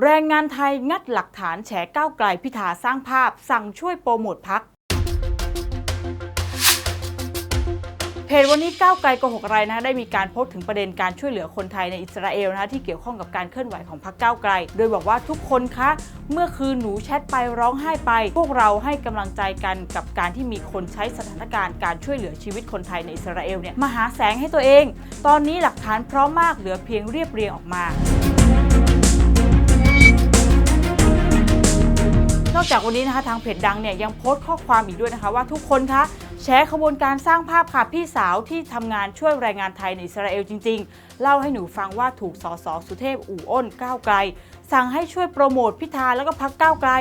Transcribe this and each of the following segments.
แรงงานไทยงัดหลักฐานแฉก้าวไกลพิธาสร้างภาพ สั่งช่วยโปรโมทพักเพจวันนี้ก้าวไกลโกหกอะไรนะได้มีการโพสต์ถึงประเด็นการช่วยเหลือคนไทยในอิสราเอลนะคะที่เกี่ยวข้องกับการเคลื่อนไหวของพรรคก้าวไกล โดยบอกว่าทุกคนคะ เมื่อคืนหนูแชทไปร้องไห้ไป พวกเราให้กำลังใจกันกับการที่มีคนใช้สถานการณ์การช่วยเหลือชีวิตคนไทยในอิสราเอลเนี่ยมาหาแสงให้ตัวเอง ตอนนี้หลักฐานพร้อมมากเหลือเพียงเรียบเรียงออกมา อกจากวันนี้นะคะทางเพจดังเนี่ยยังโพสต์ข้อความอีกด้วยนะคะ ว่าทุกคนคะแชร์ขบวนการสร้างภาพค่ะพี่สาวที่ทำงานช่วยแรงงานไทยในอิสราเอลจริง ๆ เล่าให้หนูฟังว่าถูกสสสุเทพอู่อ้นก้าวไกล สั่งให้ช่วยโปรโมทพิธาแล้วก็พักก้าวไกล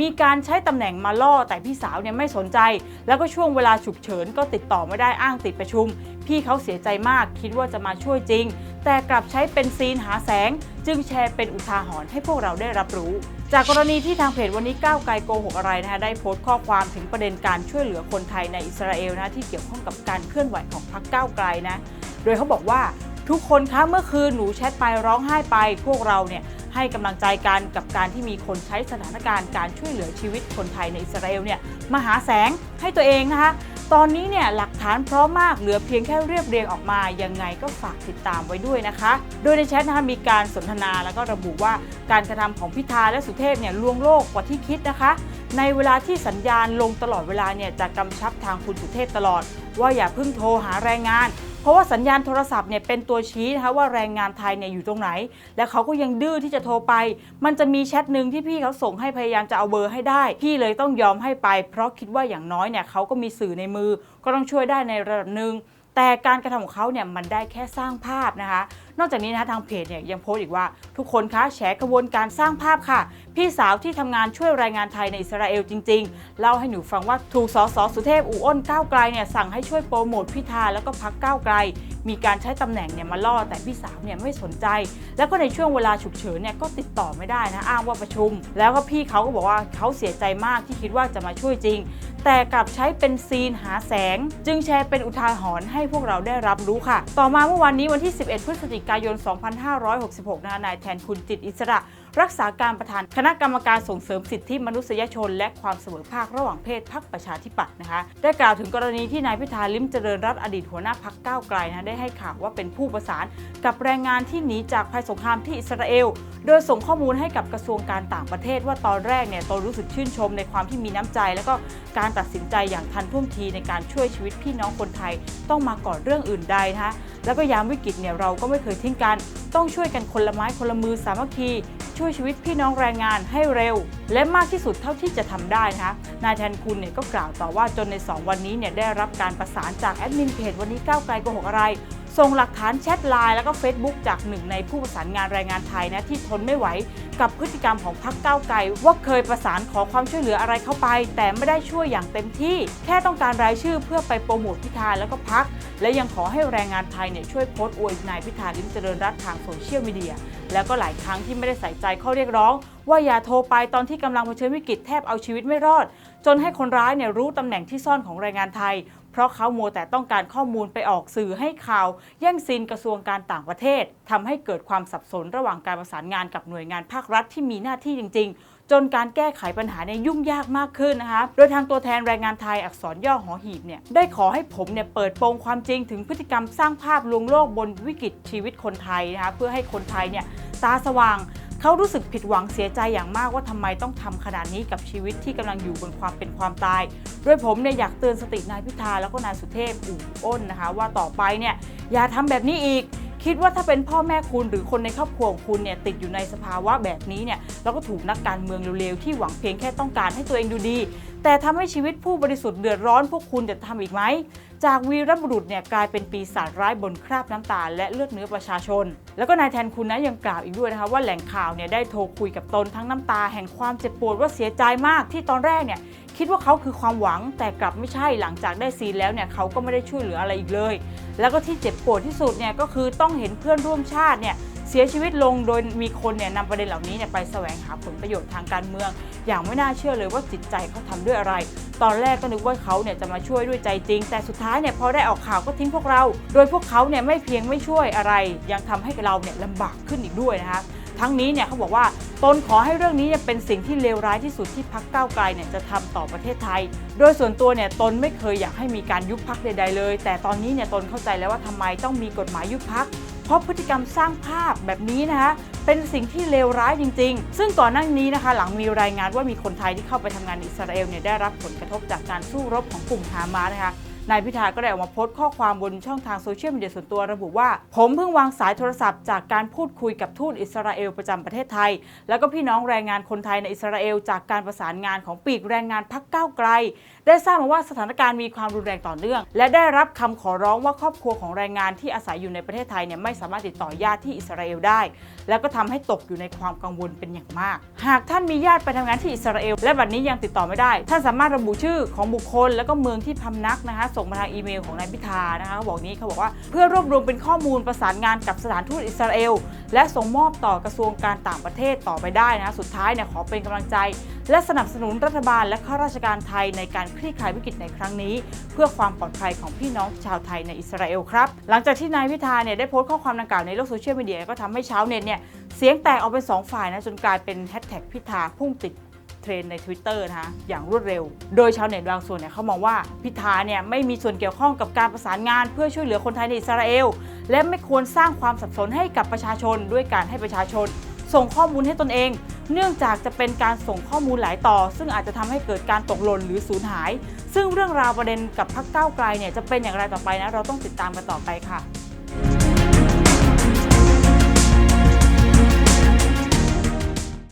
มีการใช้ตำแหน่งมาล่อแต่พี่สาวเนี่ยไม่สนใจ แล้วก็ช่วงเวลาฉุกเฉินก็ติดต่อไม่ได้อ้างติดประชุม พี่เขาเสียใจมากคิดว่าจะมาช่วยจริง แต่กลับใช้เป็นซีนหาแสง จึงแชร์เป็นอุทาหรณ์ให้พวกเราได้รับรู้ จากกรณีที่ทางเพจวันนี้ก้าวไกลโกหกอะไรนะคะได้โพสต์ข้อความถึงประเด็นการช่วยเหลือคนไทยในอิสราเอลนะที่เกี่ยวข้องกับการเคลื่อนไหวของพรรคก้าวไกลนะ โดยเขาบอกว่าทุกคนคะเมื่อคืนหนูแชทไปร้องไห้ไป พวกเราเนี่ย ให้กำลังใจกันกับการที่มีคนใช้สถานการณ์การช่วยเหลือชีวิตคนไทยในอิสราเอลเนี่ยมาหาแสงให้ตัวเองนะคะ ตอนนี้เนี่ยหลักฐานพร้อมมากเหลือเพียงแค่เรียบเรียงออกมายังไงก็ฝากติดตามไว้ด้วยนะคะ โดยในแชทนะคะมีการสนทนาแล้วก็ระบุว่าการกระทำของพิธาและสุเทพเนี่ยลวงโลกกว่าที่คิดนะคะในเวลาที่สัญญาณลงตลอดเวลาเนี่ยจะกำชับทางคุณสุเทพตลอด ว่าอย่าเพิ่งโทรหาแรงงาน เพราะว่าสัญญาณโทรศัพท์เนี่ยเป็นตัวชี้นะคะว่าแรงงานไทยเนี่ยอยู่ตรงไหน และเขาก็ยังดื้อที่จะโทรไป มันจะมีแชทหนึ่งที่พี่เขาส่งให้พยายามจะเอาเบอร์ให้ได้ พี่เลยต้องยอมให้ไป เพราะคิดว่าอย่างน้อยเนี่ยเขาก็มีสื่อในมือ ก็ต้องช่วยได้ในระดับหนึ่งแต่การกระทำของเขาเนี่ยมันได้แค่สร้างภาพนะคะ นอกจากนี้นะคะทางเพจเนี่ยยังโพสต์อีกว่า ทุกคนคะแฉกระบวนการสร้างภาพค่ะ พี่สาวที่ทำงานช่วยแรงงานไทยในอิสราเอลจริง ๆ เล่าให้หนูฟังว่าถูกสสสุเทพอู่อ้นก้าวไกลเนี่ยสั่งให้ช่วยโปรโมทพิธาแล้วก็พักก้าวไกล มีการใช้ตำแหน่งเนี่ยมาล่อแต่พี่สาวเนี่ยไม่สนใจ แล้วก็ในช่วงเวลาฉุกเฉินเนี่ยก็ติดต่อไม่ได้นะอ้างว่าประชุม แล้วก็พี่เขาก็บอกว่าเขาเสียใจมากที่คิดว่าจะมาช่วยจริง แต่กลับใช้เป็นซีนหาแสง จึงแชร์เป็นอุทาหรณ์ให้พวกเราได้รับรู้ค่ะ ต่อมาเมื่อวันนี้วันที่ 11 พฤศจิกายน 2566 นะคะนายแทนคุณจิตอิสระ รักษาการประธานคณะกรรมการส่งเสริมสิทธิมนุษยชน และความเสมอภาคระหว่างเพศพักประชาธิปัตย์นะคะ ได้กล่าวถึงกรณีที่นายพิธาลิมเจริญรัตอดีตหัวหน้าพักก้าวไกลนะได้ให้ข่าวว่าเป็นผู้ประสานกับแรงงานที่หนีจากภัยสงครามที่อิสราเอล โดยส่งข้อมูลให้กับกระทรวงการต่างประเทศว่าตอนแรกเนี่ยตนรู้สึกชื่นชมในความที่มีน้ำใจ แล้วก็การตัดสินใจอย่างทันท่วงทีในการช่วยชีวิตพี่น้องคนไทยต้องมาก่อนเรื่องอื่นใดนะคะแล้วก็ยามวิกฤตเนี่ยเราก็ไม่เคยทิ้งกัน ต้องช่วยกันคนละไม้คนละมือสามัคคี ช่วยชีวิตพี่น้องแรงงานให้เร็ว และมากที่สุดเท่าที่จะทำได้นะคะนายแทนคุณเนี่ยก็กล่าวต่อว่าจนใน 2 วันนี้เนี่ยได้รับการประสานจากแอดมินเพจวันนี้ก้าวไกลโกหกอะไร ส่งหลักฐานแชทไลน์แล้วก็ Facebook จากหนึ่งในผู้ประสานงานแรงงานไทยนะที่ทนไม่ไหวกับพฤติกรรมของพรรคก้าวไกลว่าเคยประสานขอความช่วยเหลืออะไรเข้าไป แต่ไม่ได้ช่วยอย่างเต็มที่ แค่ต้องการรายชื่อเพื่อไปโปรโมทพิธาแล้วก็พัก และยังขอให้แรงงานไทยเนี่ยช่วยโพสต์อวยนายพิธาลิมเจริญรัตทางโซเชียลมีเดียแล้วก็หลายครั้งที่ไม่ได้ใส่ใจข้อเรียกร้อง ว่าอย่าโทรไปตอนที่กำลังเผชิญวิกฤตแทบเอาชีวิตไม่รอด จนให้คนร้ายเนี่ยรู้ตำแหน่งที่ซ่อนของแรงงานไทย เพราะเขามัวแต่ต้องการข้อมูลไปออกสื่อให้ข่าว แย่งซีนกระทรวงการต่างประเทศทำให้เกิดความสับสนระหว่างการประสานงานกับหน่วยงานภาครัฐที่มีหน้าที่จริง ๆจนการแก้ไขปัญหาเนี่ยยุ่งยากมากขึ้นนะคะ โดยทางตัวแทนแรงงานไทยอักษรย่อหอหีบเนี่ยได้ขอให้ผมเนี่ยเปิดโปงความจริงถึงพฤติกรรมสร้างภาพลวงโลกบนวิกฤตชีวิตคนไทยนะคะเพื่อให้คนไทยเนี่ยตาสว่าง เขารู้สึกผิดหวังเสียใจอย่างมากว่าทำไมต้องทำขนาดนี้กับชีวิตที่กำลังอยู่บนความเป็นความตาย โดยผมเนี่ยอยากเตือนสตินายพิธาแล้วก็นายสุเทพอู่อ้นนะคะ ว่าต่อไปเนี่ยอย่าทำแบบนี้อีก คิดว่าถ้าเป็นพ่อแม่คุณหรือคนในครอบครัวของคุณเนี่ยติดอยู่ในสภาวะแบบนี้เนี่ยแล้วก็ถูกนักการเมืองเร็วๆที่หวังเพียงแค่ต้องการให้ตัวเองดูดี แต่ทำให้ชีวิตผู้บริสุทธิ์เดือดร้อนพวกคุณจะทำอีกไหม จากวีรบุรุษเนี่ยกลายเป็นปีศาจร้ายบนคราบน้ำตาและเลือดเนื้อประชาชน แล้วก็นายแทนคุณนะยังกล่าวอีกด้วยนะคะว่าแหล่งข่าวเนี่ยได้โทรคุยกับตนทั้งน้ำตาแห่งความเจ็บปวดว่าเสียใจมากที่ตอนแรกเนี่ย คิดว่าเขาคือความหวังแต่กลับไม่ใช่หลังจากได้ซีนแล้วเนี่ยเขาก็ไม่ได้ช่วยเหลืออะไรอีกเลย แล้วก็ที่เจ็บปวดที่สุดเนี่ยก็คือต้องเห็นเพื่อนร่วมชาติเนี่ยเสียชีวิตลงโดยมีคนเนี่ยนำประเด็นเหล่านี้เนี่ยไปแสวงหาผลประโยชน์ทางการเมือง อย่างไม่น่าเชื่อเลยว่าจิตใจเขาทำด้วยอะไร ตอนแรกก็นึกว่าเขาเนี่ยจะมาช่วยด้วยใจจริง แต่สุดท้ายเนี่ยพอได้ออกข่าวก็ทิ้งพวกเรา โดยพวกเขาเนี่ยไม่เพียงไม่ช่วยอะไร ยังทำให้เราเนี่ยลำบากขึ้นอีกด้วยนะคะ ทั้งนี้เนี่ยเขาบอกว่าตนขอให้เรื่องนี้เนี่ยเป็นสิ่งที่เลวร้ายที่สุดที่พักก้าวไกลเนี่ยจะทำต่อประเทศไทย โดยส่วนตัวเนี่ยตนไม่เคยอยากให้มีการยุบพักใดๆเลย แต่ตอนนี้เนี่ยตนเข้าใจแล้วว่าทำไมต้องมีกฎหมายยุบพักเพราะพฤติกรรมสร้างภาพแบบนี้นะคะเป็นสิ่งที่เลวร้ายจริง ๆ ซึ่งก่อนหน้านี้นะคะ หลังมีรายงานว่ามีคนไทยที่เข้าไปทำงานอิสราเอลเนี่ยได้รับผลกระทบจากการสู้รบของกลุ่มฮามาสนะคะ นายพิธาก็ได้ออกมาโพสต์ข้อความบนช่องทางโซเชียลมีเดียส่วนตัวระบุว่า ผมเพิ่งวางสายโทรศัพท์จากการพูดคุยกับทูตอิสราเอลประจำประเทศไทย แล้วก็พี่น้องแรงงานคนไทยในอิสราเอลจากการประสานงานของปีกแรงงานพักก้าวไกล ได้ทราบมาว่าสถานการณ์มีความรุนแรงต่อเนื่อง และได้รับคำขอร้องว่าครอบครัวของแรงงานที่อาศัยอยู่ในประเทศไทยเนี่ยไม่สามารถติดต่อญาติที่อิสราเอลได้ แล้วก็ทำให้ตกอยู่ในความกังวลเป็นอย่างมาก หากท่านมีญาติไปทำงานที่อิสราเอล และบัดนี้ยังติดต่อไม่ได้ ท่านสามารถระบุชื่อของบุคคล แล้วก็เมืองที่พำนักนะคะส่งมาทางอีเมลของนายพิธานะคะบอกนี้เขาบอกว่าเพื่อรวบรวมเป็นข้อมูลประสานงานกับสถานทูตอิสราเอล และส่งมอบต่อกระทรวงการต่างประเทศต่อไปได้นะะสุดท้ายเนี่ยขอเป็นกำลังใจ และสนับสนุนรัฐบาลและข้าราชการไทยในการคลี่คลายวิกฤตในครั้งนี้ เพื่อความปลอดภัยของพี่น้องชาวไทยในอิสราเอลครับหลังจากที่นายพิธาเนี่ยได้โพสต์ข้อความดังกล่าวในโลกโซเชียลมีเดียก็ทำให้ชาวเน็ตเนี่ยเสียงแตกออกเป็นสองฝ่ายนะจนกลายเป็นแฮชแท็กพิธาพุ่งติด รนด์ใน Twitter นะคะอย่างรวดเร็ว โดยชาวเน็ตบางส่วนเนี่ยเขามองว่าพิธาเนี่ยไม่มีส่วนเกี่ยวข้องกับการประสานงาน เพื่อช่วยเหลือคนไทยในอิสราเอล และไม่ควรสร้างความสับสนให้กับประชาชน ด้วยการให้ประชาชน ส่งข้อมูลให้ตนเอง เนื่องจากจะเป็นการส่งข้อมูลหลายต่อ ซึ่งอาจจะทำให้เกิดการตกหล่นหรือสูญหาย ซึ่งเรื่องราวประเด็นกับพรรคก้าวไกลเนี่ยจะเป็นอย่างไรต่อไปนะเราต้องติดตามกันต่อไปค่ะ